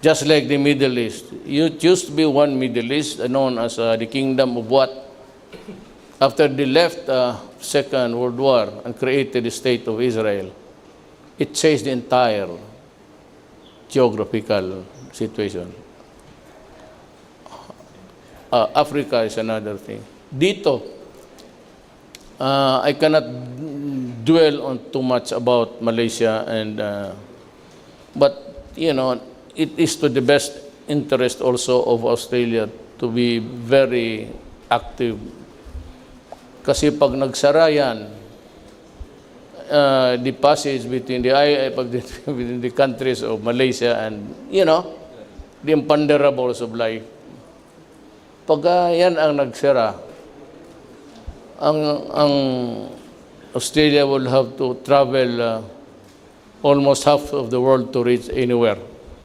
just like the Middle East. It used to be one Middle East uh, known as uh, the Kingdom of what? After they left uh, Second World War and created the State of Israel, it changed the entire geographical situation. Uh, Africa is another thing. Dito, uh, I cannot dwell on too much about Malaysia and uh, but you know it is to the best interest also of Australia to be very active. Kasi pag nagsara yan uh, the passage between the pag- between the countries of Malaysia and you know the imponderables of life. Pag uh, yan ang nagsara ang ang Australia will have to travel uh, almost half of the world to reach anywhere